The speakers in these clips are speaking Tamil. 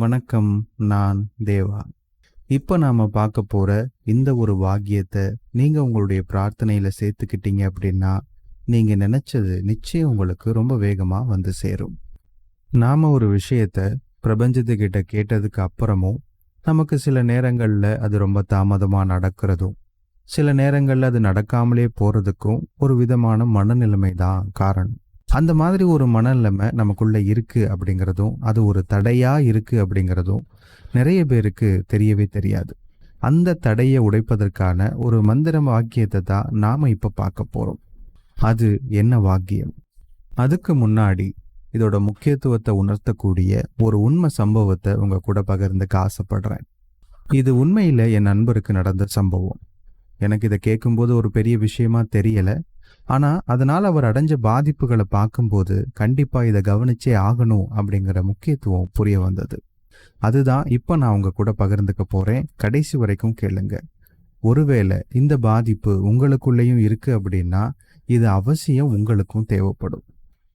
வணக்கம் நான் தேவா. இப்போ நாம பார்க்க போகிற இந்த ஒரு வாக்கியத்தை நீங்கள் உங்களுடைய பிரார்த்தனையில் சேர்த்துக்கிட்டீங்க அப்படின்னா நீங்கள் நினச்சது நிச்சயம் உங்களுக்கு ரொம்ப வேகமாக வந்து சேரும். நாம் ஒரு விஷயத்த பிரபஞ்சத்துக்கிட்ட கேட்டதுக்கு அப்புறமும் நமக்கு சில நேரங்களில் அது ரொம்ப தாமதமாக நடக்கிறதும் சில நேரங்களில் அது நடக்காமலே போகிறதுக்கும் ஒரு விதமான மனநிலைமை தான் காரணம். அந்த மாதிரி ஒரு மனநிலைமை நமக்குள்ளே இருக்குது அப்படிங்கிறதும் அது ஒரு தடையாக இருக்குது அப்படிங்கிறதும் நிறைய பேருக்கு தெரியவே தெரியாது. அந்த தடையை உடைப்பதற்கான ஒரு மந்திர வாக்கியத்தை தான் நாம் இப்போ பார்க்க போகிறோம் அது என்ன வாக்கியம்? அதுக்கு முன்னாடி இதோட முக்கியத்துவத்தை உணர்த்தக்கூடிய ஒரு உண்மை சம்பவத்தை உங்க கூட பகிர்ந்துக்க ஆசைப்படுறேன். இது உண்மையில என் நண்பருக்கு நடந்த சம்பவம். எனக்கு இதை கேட்கும்போது ஒரு பெரிய விஷயமா தெரியலை. ஆனா அதனால அவர் அடைஞ்ச பாதிப்புகளை பார்க்கும்போது கண்டிப்பா இதை கவனிச்சே ஆகணும் அப்படிங்கிற முக்கியத்துவம் புரிய வந்தது. அதுதான் இப்போ நான் உங்க கூட பகிர்ந்துக்க போறேன். கடைசி வரைக்கும் கேளுங்க. ஒருவேளை இந்த பாதிப்பு உங்களுக்குள்ளேயும் இருக்கு அப்படின்னா இது அவசியம் உங்களுக்கும் தேவைப்படும்.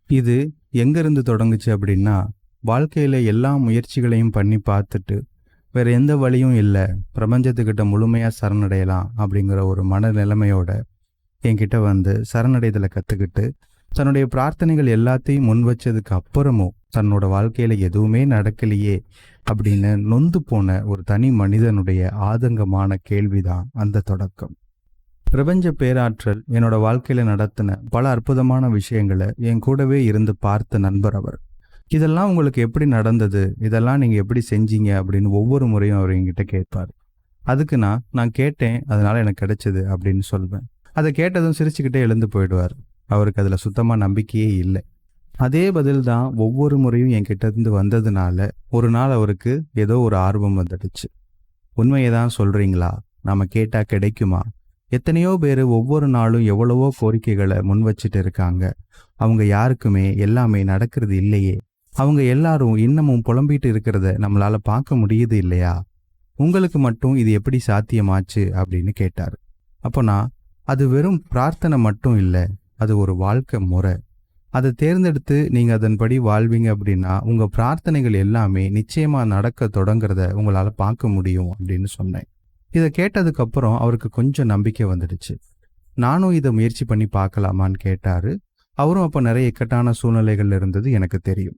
இது எங்கிருந்து தொடங்குச்சு அப்படின்னா வாழ்க்கையில எல்லா முயற்சிகளையும் பண்ணி பார்த்துட்டு வேற எந்த வழியும் இல்லை பிரபஞ்சத்துக்கிட்ட முழுமையா சரணடையலாம் அப்படிங்கிற ஒரு மனநிலைமையோட என்கிட்ட வந்து சரணடைதலை கற்றுக்கிட்டு தன்னுடைய பிரார்த்தனைகள் எல்லாத்தையும் முன் வச்சதுக்கு அப்புறமும் தன்னோட வாழ்க்கையில் எதுவுமே நடக்கலையே அப்படின்னு நொந்து போன ஒரு தனி மனிதனுடைய ஆதங்கமான கேள்விதான் அந்த தொடக்கம். பிரபஞ்ச பேராற்றல் என்னோட வாழ்க்கையில நடத்தின பல அற்புதமான விஷயங்களை என் கூடவே இருந்து பார்த்த நண்பர் அவர். இதெல்லாம் உங்களுக்கு எப்படி நடந்தது? இதெல்லாம் நீங்க எப்படி செஞ்சீங்க? அப்படின்னு ஒவ்வொரு முறையும் அவர் என்கிட்ட கேட்பார். அதுக்கு நான் நான் கேட்டேன் அதனால எனக்கு கிடைச்சது அப்படின்னு சொல்வேன். அதை கேட்டதும் சிரிச்சுக்கிட்டே எழுந்து போயிடுவார். அவருக்கு அதில் சுத்தமா நம்பிக்கையே இல்லை. அதே பதில் தான் ஒவ்வொரு முறையும் என்கிட்ட இருந்து வந்ததுனால ஒரு நாள் அவருக்கு ஏதோ ஒரு ஆர்வம் வந்துடுச்சு. உண்மையை தான் சொல்றீங்களா? நாம கேட்டால் கிடைக்குமா? எத்தனையோ பேர் ஒவ்வொரு நாளும் எவ்வளவோ கோரிக்கைகளை முன் வச்சுட்டு இருக்காங்க. அவங்க யாருக்குமே எல்லாமே நடக்கிறது இல்லையே. அவங்க எல்லாரும் இன்னமும் புலம்பிட்டு இருக்கிறத நம்மளால பார்க்க முடியுது இல்லையா? உங்களுக்கு மட்டும் இது எப்படி சாத்தியமாச்சு அப்படின்னு கேட்டார். அப்போ நான் அது வெறும் பிரார்த்தனை மட்டும் இல்லை அது ஒரு வாழ்க்கை முறை. அதை தேர்ந்தெடுத்து நீங்கள் அதன்படி வாழ்வீங்க அப்படின்னா உங்கள் பிரார்த்தனைகள் எல்லாமே நிச்சயமாக நடக்க தொடங்குறத உங்களால் பார்க்க முடியும் அப்படின்னு சொன்னேன். இதை கேட்டதுக்கப்புறம் அவருக்கு கொஞ்சம் நம்பிக்கை வந்துடுச்சு. நானும் இதை முயற்சி பண்ணி பார்க்கலாமான்னு கேட்டார். அவரும் அப்போ நிறைய இக்கட்டான சூழ்நிலைகள் இருந்தது எனக்கு தெரியும்.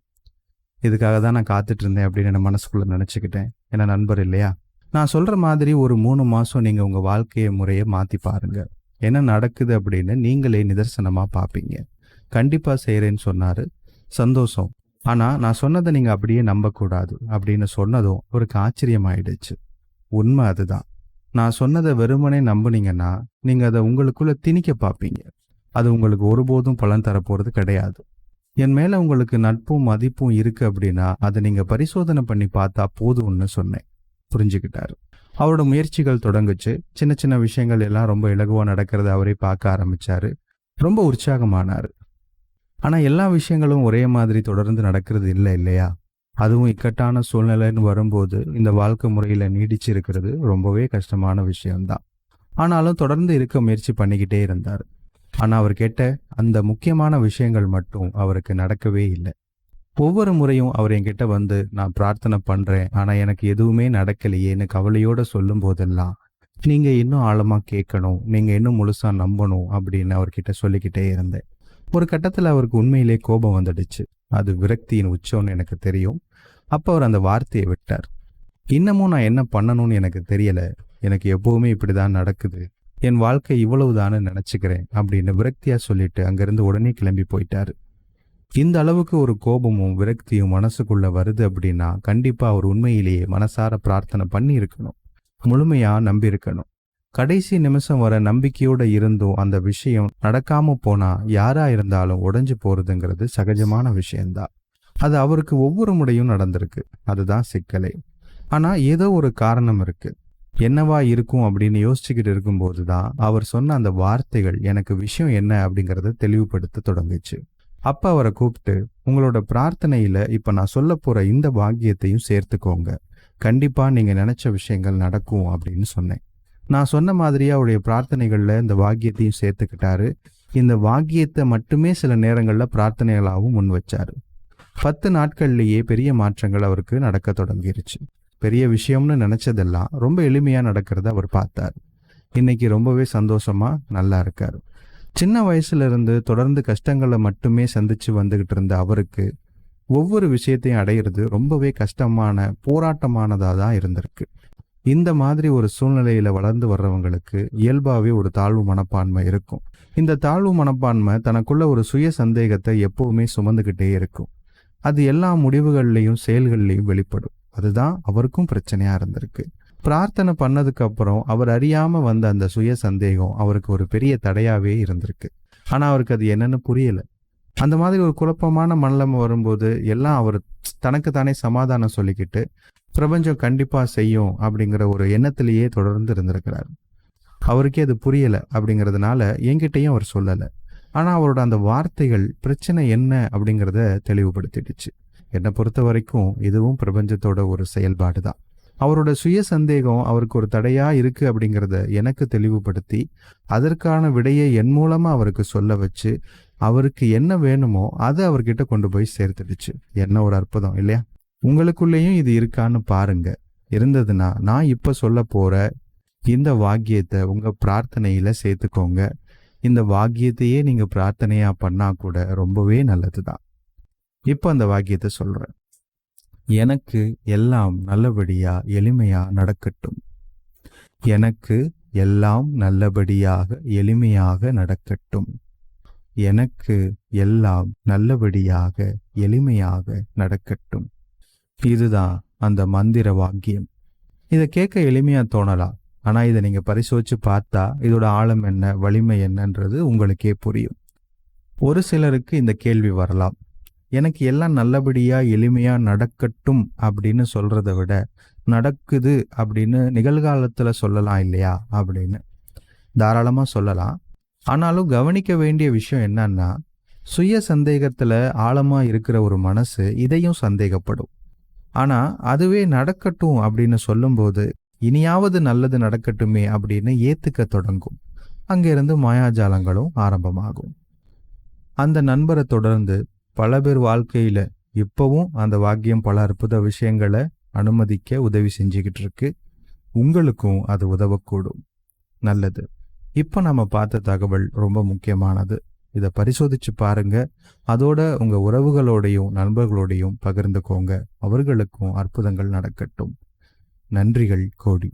இதுக்காக தான் நான் காத்துட்டு இருந்தேன் அப்படின்னு என் மனசுக்குள்ள நினச்சிக்கிட்டேன். என்ன நண்பர் இல்லையா? நான் சொல்ற மாதிரி ஒரு மூணு மாசம் நீங்க உங்க வாழ்க்கையை முறையை மாத்தி பாருங்க. என்ன நடக்குது அப்படின்னு நீங்களே நிதர்சனமாக பார்ப்பீங்க கண்டிப்பாக செய்கிறேன்னு சொன்னார். சந்தோஷம். ஆனால் நான் சொன்னதை நீங்கள் அப்படியே நம்பக்கூடாது அப்படின்னு சொன்னதும் அவருக்கு ஆச்சரியமாயிடுச்சு. உண்மை அதுதான். நான் சொன்னதை வெறுமனே நம்புனீங்கன்னா நீங்கள் அதை உங்களுக்குள்ளே திணிக்க பார்ப்பீங்க அது உங்களுக்கு ஒருபோதும் பலன் தரப்போகிறது கிடையாது. என் மேலே உங்களுக்கு நட்பும் மதிப்பும் இருக்குது அப்படின்னா அதை நீங்கள் பரிசோதனை பண்ணி பார்த்தா போதும்னு சொன்னேன். புரிஞ்சுக்கிட்டாரு. அவரோட முயற்சிகள் தொடங்குச்சு. சின்ன சின்ன விஷயங்கள் எல்லாம் ரொம்ப இலகுவாக நடக்கிறத அவரே பார்க்க ஆரம்பிச்சாரு. ரொம்ப உற்சாகமானார். ஆனால் எல்லா விஷயங்களும் ஒரே மாதிரி தொடர்ந்து நடக்கிறது இல்லை இல்லையா? அதுவும் இக்கட்டான சூழ்நிலைன்னு வரும்போது இந்த வாழ்க்கை முறையில் நீடிச்சு இருக்கிறது ரொம்பவே கஷ்டமான விஷயம்தான். ஆனாலும் தொடர்ந்து இருக்க முயற்சி பண்ணிக்கிட்டே இருந்தார். ஆனால் அவர் கேட்ட அந்த முக்கியமான விஷயங்கள் மட்டும் அவருக்கு நடக்கவே இல்லை. ஒவ்வொரு முறையும் அவர் என்கிட்ட வந்து நான் பிரார்த்தனை பண்றேன். ஆனா எனக்கு எதுவுமே நடக்கலையேன்னு கவலையோட சொல்லும் போதெல்லாம் நீங்க இன்னும் ஆழமா கேட்கணும். நீங்க இன்னும் முழுசா நம்பணும் அப்படின்னு அவர்கிட்ட சொல்லிக்கிட்டே இருந்தேன். ஒரு கட்டத்துல அவருக்கு உண்மையிலே கோபம் வந்துடுச்சு. அது விரக்தியின் உச்சம்னு எனக்கு தெரியும். அப்ப அவர் அந்த வார்த்தையை விட்டார். இன்னமும் நான் என்ன பண்ணணும்னு எனக்கு தெரியல. எனக்கு எப்பவுமே இப்படிதான் நடக்குது. என் வாழ்க்கை இவ்வளவுதான்னு நினைச்சுக்கிறேன் அப்படின்னு விரக்தியா சொல்லிட்டு அங்கிருந்து உடனே கிளம்பி போயிட்டாரு. இந்த அளவுக்கு ஒரு கோபமும் விரக்தியும் மனசுக்குள்ள வருது அப்படின்னா கண்டிப்பா அவர் உண்மையிலேயே மனசார பிரார்த்தனை பண்ணி இருக்கணும். முழுமையா நம்பி இருக்கணும். கடைசி நிமிஷம் வர நம்பிக்கையோட இருந்தும் அந்த விஷயம் நடக்காம போனா யாரா இருந்தாலும் உடஞ்சு போறதுங்கிறது சகஜமான விஷயம்தான். அது அவருக்கு ஒவ்வொரு முறையும் நடந்திருக்கு. அதுதான் சிக்கலை. ஆனா ஏதோ ஒரு காரணம் இருக்கு. என்னவா இருக்கும் அப்படின்னு யோசிச்சுக்கிட்டு இருக்கும்போது தான் அவர் சொன்ன அந்த வார்த்தைகள் எனக்கு விஷயம் என்ன அப்படிங்கறத தெளிவுபடுத்த தொடங்குச்சு. அப்ப அவரை கூப்பிட்டு உங்களோட பிரார்த்தனையில இப்ப நான் சொல்ல போற இந்த பாக்கியத்தையும் சேர்த்துக்கோங்க. கண்டிப்பா நீங்க நினைச்ச விஷயங்கள் நடக்கும் அப்படின்னு சொன்னேன். நான் சொன்ன மாதிரியே அவருடைய பிரார்த்தனைகள்ல இந்த வாக்கியத்தையும் சேர்த்துக்கிட்டாரு. இந்த வாக்கியத்தை மட்டுமே சில நேரங்களில் பிரார்த்தனைகளாகவும் முன் வச்சாரு. பத்து நாட்கள்லேயே பெரிய மாற்றங்கள் அவருக்கு நடக்க தொடங்கிருச்சு. பெரிய விஷயம்னு நினைச்சதெல்லாம் ரொம்ப எளிமையா நடக்கிறத அவர் பார்த்தார். இன்னைக்கு ரொம்பவே சந்தோஷமா நல்லா இருக்காரு. சின்ன வயசுல இருந்து தொடர்ந்து கஷ்டங்களை மட்டுமே சந்திச்சு வந்துகிட்டு இருந்த அவருக்கு ஒவ்வொரு விஷயத்தையும் அடையிறது ரொம்பவே கஷ்டமான போராட்டமானதாக தான் இருந்திருக்கு. இந்த மாதிரி ஒரு சூழ்நிலையில வளர்ந்து வர்றவங்களுக்கு இயல்பாவே ஒரு தாழ்வு மனப்பான்மை இருக்கும். இந்த தாழ்வு மனப்பான்மை தனக்குள்ள ஒரு சுய சந்தேகத்தை எப்பவுமே சுமந்துக்கிட்டே இருக்கும். அது எல்லா முடிவுகள்லையும் செயல்கள்லையும் வெளிப்படும். அதுதான் அவருக்கும் பிரச்சனையா இருந்திருக்கு. பிரார்த்தனை பண்ணதுக்கு அப்புறம் அவர் அறியாம வந்த அந்த சுய சந்தேகம் அவருக்கு ஒரு பெரிய தடையாவே இருந்திருக்கு. ஆனா அவருக்கு அது என்னன்னு புரியல. அந்த மாதிரி ஒரு குழப்பமான மண்டலம் வரும்போது எல்லாம் அவர் தனக்கு தானே சமாதானம் சொல்லிக்கிட்டு பிரபஞ்சம் கண்டிப்பா செய்யும் அப்படிங்கிற ஒரு எண்ணத்திலேயே தொடர்ந்து இருந்திருக்கிறார். அவருக்கே அது புரியல அப்படிங்கிறதுனால என்கிட்டயும் அவர் சொல்லலை. ஆனா அவரோட அந்த வார்த்தைகள் பிரச்சனை என்ன அப்படிங்கிறத தெளிவுபடுத்திடுச்சு. என்னை பொறுத்த வரைக்கும் இதுவும் பிரபஞ்சத்தோட ஒரு செயல்பாடு தான் அவரோட சுய சந்தேகம் அவருக்கு ஒரு தடையா இருக்கு அப்படிங்கிறத எனக்கு தெளிவுபடுத்தி அதற்கான விடையை என் மூலமா அவருக்கு சொல்ல வச்சு அவருக்கு என்ன வேணுமோ அதை அவர்கிட்ட கொண்டு போய் சேர்த்துடுச்சு. என்ன ஒரு அற்புதம் இல்லையா? உங்களுக்குள்ளேயும் இது இருக்கான்னு பாருங்க. இருந்ததுன்னா நான் இப்ப சொல்ல போற இந்த வாக்கியத்தை உங்க பிரார்த்தனையில சேர்த்துக்கோங்க. இந்த வாக்கியத்தையே நீங்க பிரார்த்தனையா பண்ணா கூட ரொம்பவே நல்லதுதான். இப்போ அந்த வாக்கியத்தை சொல்றேன். எனக்கு எல்லாம் நல்லபடியா எளிமையா நடக்கட்டும். எனக்கு எல்லாம் நல்லபடியாக எளிமையாக நடக்கட்டும். எனக்கு எல்லாம் நல்லபடியாக எளிமையாக நடக்கட்டும். இதுதான் அந்த மந்திர வாக்கியம். இதை கேட்க எளிமையா தோணலாம் ஆனா இதை நீங்க பரிசோதிச்சு பார்த்தா இதோட ஆழம் என்ன வலிமை என்னன்றது உங்களுக்கே புரியும். ஒரு சிலருக்கு இந்த கேள்வி வரலாம். எனக்கு எல்லாம் நல்லபடியா எளிமையா நடக்கட்டும் அப்படின்னு சொல்கிறத விட நடக்குது அப்படின்னு நிகழ்காலத்துல சொல்லலாம் இல்லையா அப்படின்னு தாராளமா சொல்லலாம். ஆனாலும் கவனிக்க வேண்டிய விஷயம் என்னன்னா சுய சந்தேகத்துல ஆழமா இருக்கிற ஒரு மனசு இதையும் சந்தேகப்படும். ஆனா அதுவே நடக்கட்டும் அப்படின்னு சொல்லும்போது இனியாவது நல்லது நடக்கட்டுமே அப்படின்னு ஏத்துக்க தொடங்கும். அங்கிருந்து மாயாஜாலங்களும் ஆரம்பமாகும். அந்த நண்பரை தொடர்ந்து பல பேர் வாழ்க்கையில இப்பவும் அந்த வாக்கியம் பல அற்புத விஷயங்களை அனுமதிக்க உதவி செஞ்சுக்கிட்டு இருக்கு. உங்களுக்கும் அது உதவக்கூடும். நல்லது. இப்போ நம்ம பார்த்த தகவல் ரொம்ப முக்கியமானது. இதை பரிசோதிச்சு பாருங்க. அதோட உங்க உறவுகளோடையும் நண்பர்களோடையும் பகிர்ந்துக்கோங்க. அவர்களுக்கும் அற்புதங்கள் நடக்கட்டும். நன்றிகள் கோடி.